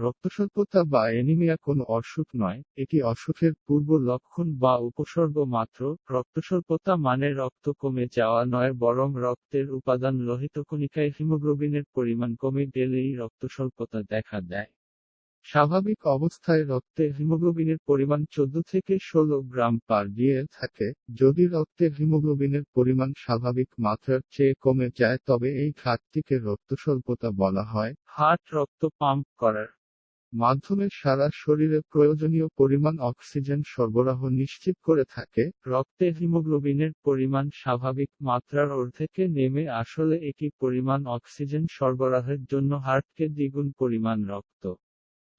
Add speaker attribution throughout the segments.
Speaker 1: রক্তস্বল্পতা বা অ্যানিমিয়া কোনো অসুখ নয়, এটি অসুখের পূর্ব লক্ষণ বা উপসর্গ মাত্র। রক্তস্বল্পতা মানে রক্ত কমে যাওয়া নয়, বরং রক্তের উপাদান লোহিত কণিকায় হিমোগ্লোবিনের পরিমাণ কমে গেলেই রক্তস্বল্পতা দেখা দেয়। স্বাভাবিক অবস্থায় রক্তে হিমোগ্লোবিনের পরিমাণ চোদ্দ থেকে ষোলো গ্রাম পার ডিএল থাকে। যদি রক্তে হিমোগ্লোবিনের পরিমাণ স্বাভাবিক মাত্রার চেয়ে কমে যায়, তবে এই ঘাটতিকে রক্তস্বল্পতা বলা হয়। হার্ট রক্ত পাম্প করার মাধ্যমে সারা শরীরে প্রয়োজনীয় পরিমাণ অক্সিজেন সরবরাহ নিশ্চিত করে থাকে। রক্তে হিমোগ্লোবিনের পরিমাণ স্বাভাবিক মাত্রার অর্ধেকে নেমে আসলে একই পরিমাণ অক্সিজেন সরবরাহের জন্য হার্টকে দ্বিগুণ পরিমাণ রক্ত।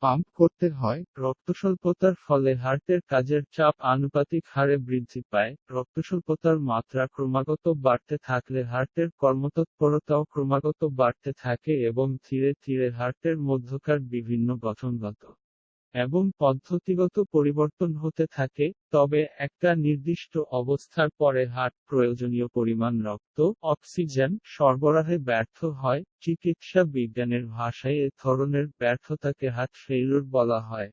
Speaker 1: পাম্প করতে হয়। রক্তস্বল্পতার ফলে হার্টের কাজের চাপ আনুপাতিক হারে বৃদ্ধি পায়। রক্তস্বল্পতার মাত্রা ক্রমাগত বাড়তে থাকলে হার্টের কর্মতৎপরতাও ক্রমাগত বাড়তে থাকে এবং ধীরে ধীরে হার্টের মধ্যকার বিভিন্ন গঠনগত এবং পদ্ধতিগত পরিবর্তন হতে থাকে, তবে একটা নির্দিষ্ট অবস্থার পরে হার্ট প্রয়োজনীয় পরিমাণ রক্ত, অক্সিজেন সরবরাহে ব্যর্থ হয়, চিকিৎসা বিজ্ঞানের ভাষায় এ ধরনের ব্যর্থতাকে হার্ট ফেইলুর বলা হয়।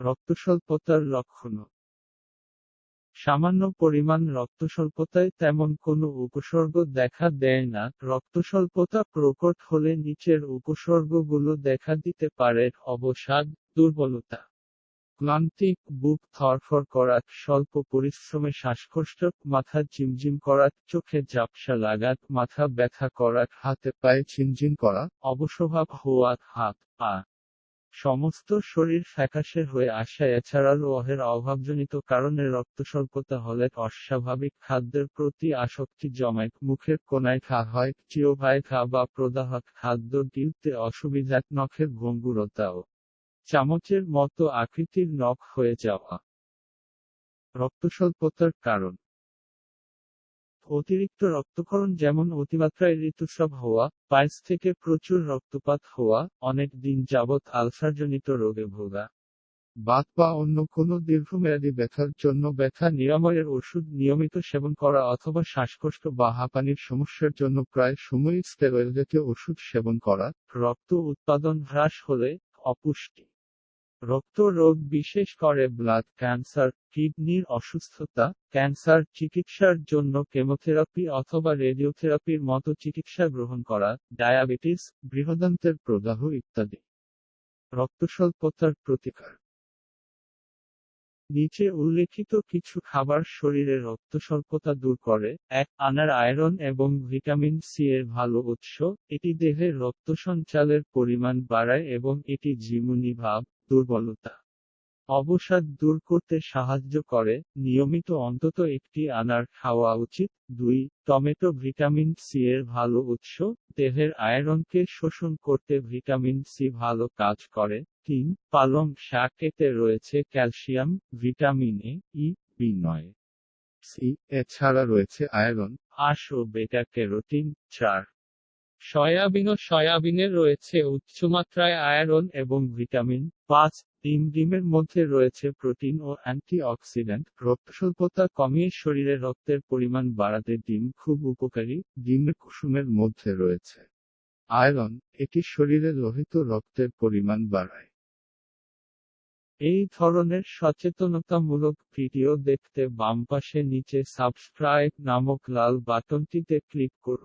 Speaker 1: রক্তস্বল্পতার লক্ষণও সামান্য পরিমাণ রক্তস্বল্পতায় তেমন কোনো উপসর্গ দেখা দেয় না। রক্তস্বল্পতা প্রকট হলে নিচের উপসর্গগুলো দেখা দিতে পারে, অবসাদ দুর্বলতা। ক্লান্তিক বুক থরফর করা, স্বল্প পরিশ্রমে শ্বাসকষ্ট, মাথা ঝিমঝিম করা, চোখে ঝাপসা লাগাত মাথা ব্যথা করা, হাতে পায়ে ঝিমঝিম করা অবস্বভাব হওয়া, হাত, পা। সমস্ত শরীর ফ্যাকাশে হয়ে আসা এছাড়া লোহের অভাবজনিত কারণে রক্তস্বল্পতা হলে অস্বাভাবিক খাদ্যের প্রতি আসক্তি জমায়, মুখের কোনায় খা হয় চিওভায় খা বা প্রদাহ খাদ্য গিলতে অসুবিধা, নখের ভঙ্গুরতাও চামচের মতো আকৃতির নখ হয়ে যাওয়া। রক্তস্বল্পতার কারণ। অতিরিক্ত রক্তক্ষরণ যেমন অতিমাত্রায় ঋতুস্রাব হওয়া পাইস থেকে প্রচুর রক্তপাত হওয়া, অনেক দিন যাবৎ আলসারজনিত রোগে ভোগা। বাত বা অন্য কোনো দীর্ঘমেয়াদী ব্যথার জন্য ব্যথা নিরাময়ের ওষুধ নিয়মিত সেবন করা অথবা শ্বাসকষ্ট বা হাঁপানির সমস্যার জন্য প্রায় সময়ই স্টেরয়েড জাতীয় ওষুধ সেবন করা। রক্ত উৎপাদন হ্রাস হলে অপুষ্টি। রক্ত রোগ বিশেষ করে ব্লাড ক্যান্সার কিডনির অসুস্থতা ক্যান্সার চিকিৎসার জন্য কেমোথেরাপি অথবা রেডিওথেরাপির মতো চিকিৎসা গ্রহণ করা ডায়াবেটিস বৃহদান্তের প্রদাহ ইত্যাদি। রক্তস্বল্পতার প্রতিকার। নিচে উল্লেখিত কিছু খাবার শরীরে রক্ত রক্তস্বল্পতা দূর করে, এক, আনার আয়রন এবং ভিটামিন সি এর ভালো উৎস, এটি দেহে রক্ত সঞ্চালের পরিমাণ বাড়ায় এবং এটি জিমুনি ভাব দুর্বলতা। অবসাদ দূর করতে সাহায্য করে, নিয়মিত অন্তত একটি আনার খাওয়া উচিত। দুই, টমেটো ভিটামিন সি এর ভালো উৎস, দেহের আয়রনকে শোষণ করতে ভিটামিন সি ভালো কাজ করে। তিন, পালং শাক এতে রয়েছে calcium, vitamin A E B নয়। সি এছাড়া রয়েছে আয়রন, আশ ও বেটা ক্যারোটিন চার, সয়াবিন ও সয়াবিনে রয়েছে উচ্চমাত্রায় আয়রন এবং ভিটামিন পাঁচ ডিম ডিমের মধ্যে রয়েছে প্রোটিন ও অ্যান্টিঅক্সিডেন্ট। রক্তস্বল্পতা কমিয়ে শরীরে রক্তের পরিমাণ বাড়াতে ডিম খুব উপকারী। ডিমের কুসুমের মধ্যে রয়েছে আয়রন, এটি শরীরে লোহিত রক্তের পরিমাণ বাড়ায়। এই ধরনের সচেতনতামূলক ভিডিও দেখতে বাম পাশে নিচে সাবস্ক্রাইব নামক লাল বাটনটিতে ক্লিক করুন।